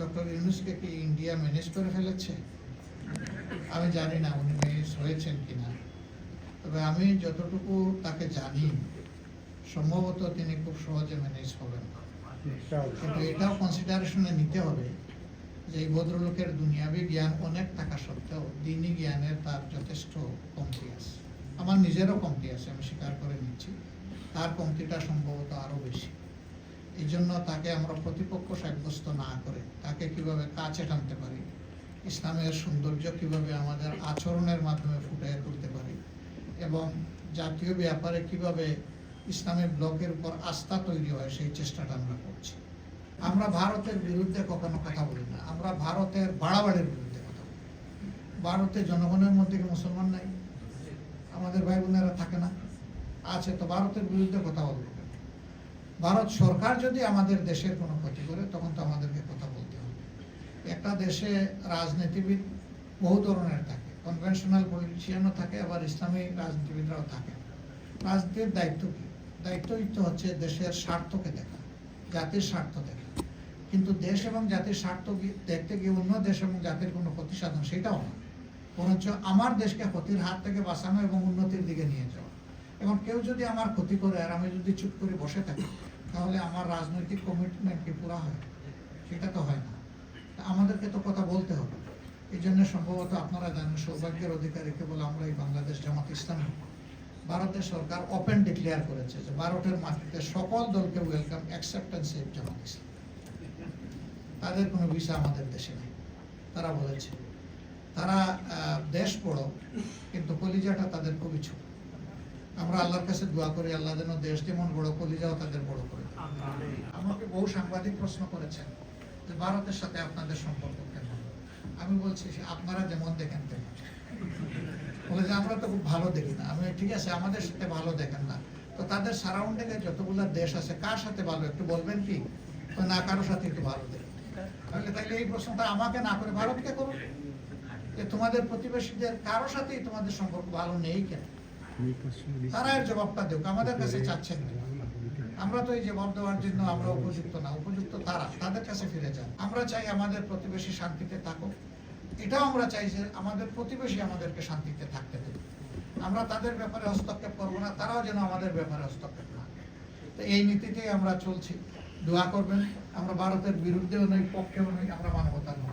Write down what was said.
Doctor ইউনুসকে কি India manage করে ফেলেছে? আমি জানি না উনি ম্যানেজ হয়েছেন কিনা তবে আমি যতটুকু তাকে জানি, সম্ভবত তিনি খুব সহজে ম্যানেজ হবেন কিন্তু এটাও কনসিডারেশনে নিতে হবে যে এই ভদ্রলোকের দুনিয়াবি জ্ঞান অনেক থাকা সত্ত্বেও দিনই জ্ঞানের তার যথেষ্ট কমতি আছে। আমার নিজেরও কমতি আছে, আমি স্বীকার করে নিচ্ছি। তার কমতিটা সম্ভবত আরও বেশি। জন্য তাকে আমরা প্রতিপক্ষ সাব্যস্ত না করে তাকে কীভাবে কাছে টানতে পারি? ইসলামের সৌন্দর্য কীভাবে আমাদের আচরণের মাধ্যমে ফুটিয়ে তুলতে পারি? এবং জাতীয় ব্যাপারে কীভাবে ইসলামের ব্লকের উপর আস্থা তৈরি হয় সেই চেষ্টাটা আমরা করছি। আমরা ভারতের বিরুদ্ধে কখনো কথা বলি না। আমরা ভারতের বাড়াবাড়ির বিরুদ্ধে কথা বলি। ভারতে জনগণের মধ্যে কি মুসলমান নাই? আমাদের ভাই বোনেরা থাকে না? আছে, তো ভারতের বিরুদ্ধে কথা বলব? ভারত সরকার যদি আমাদের দেশের কোনো ক্ষতি করে, তখন তো আমাদেরকে কথা বলতে হবে। একটা দেশে রাজনীতিবিদ বহু ধরনের থাকে। কনভেনশনাল পলিটিশিয়ানও থাকে, আবার ইসলামী রাজনীতিবিদরাও থাকে। রাজনীতির দায়িত্ব কি? দায়িত্বই তো হচ্ছে দেশের স্বার্থকে দেখা, জাতির স্বার্থ দেখা। কিন্তু দেশ এবং জাতির স্বার্থ দেখতে গিয়ে অন্য দেশ এবং জাতির কোনো ক্ষতি সাধন সেটাও না। বরঞ্চ আমার দেশকে ক্ষতির হাত থেকে বাঁচানো এবং উন্নতির দিকে নিয়ে যাওয়া। এবং কেউ যদি আমার ক্ষতি করে আর আমি যদি চুপ করে বসে থাকি, তাহলে আমার রাজনৈতিক কমিটমেন্ট কি পুরা হয়? সেটা তো হয় না। আমাদেরকে তো কথা বলতে হবে। এই জন্য সম্ভবত আপনারা জানেন, সৌভাগ্যের অধিকারী কেবল আমরা এই বাংলাদেশ জামাত ইসলামী। ভারতের সরকার ওপেন ডিক্লেয়ার করেছে যে ভারতের মাটিতে সকল দলকে ওয়েলকাম অ্যাকসেপ্টেন্স সেফ জামাত ইসলাম। তাদের কোনো ভিসা আমাদের দেশে নেই। তারা বলেছে, তারা দেশ বড় কিন্তু কলিজাটা তাদের খুবই ছোট। আমরা আল্লাহর কাছে দোয়া করি আল্লাহ যেন দেশ যেমন বড় কলিজাও তাদের বড় করে আমাকে বহু সাংবাদিক প্রশ্ন করেছেন যে ভারতের সাথে আপনাদের সম্পর্ক কেমন? আমি বলছি আপনারা যেমন দেখেন তেমন। বলে যে আমরা তো খুব ভালো দেখি না। আমি ঠিক আছে আমাদের সাথে ভালো দেখেন না। তো তাদের সারাউন্ডিং যতগুলো দেশ আছে কার সাথে ভালো একটু বলবেন কি? না কারোর সাথে একটু ভালো দেখি। তাহলে তাহলে এই প্রশ্নটা আমাকে না করে ভারতকে করুন? যে তোমাদের প্রতিবেশীদের কারোর সাথেই তোমাদের সম্পর্ক ভালো নেই কেন? জবাবটা আমাদের কাছে চাচ্ছেন আমরা তো এই জবাব দেওয়ার জন্য আমরা উপযুক্ত না, উপযুক্ত তারা, তাদের কাছে ফিরে যান। আমরা চাই আমাদের প্রতিবেশী শান্তিতে থাকুক। এটাও আমরা চাই যে আমাদের প্রতিবেশী আমাদেরকে শান্তিতে থাকতে দেবে আমরা তাদের ব্যাপারে হস্তক্ষেপ করব না, তারাও যেন আমাদের ব্যাপারে হস্তক্ষেপ না তো এই নীতিতেই আমরা চলছি। দোয়া করবেন, আমরা ভারতের বিরুদ্ধেও নই, পক্ষেও নই, আমরা মানবতার নই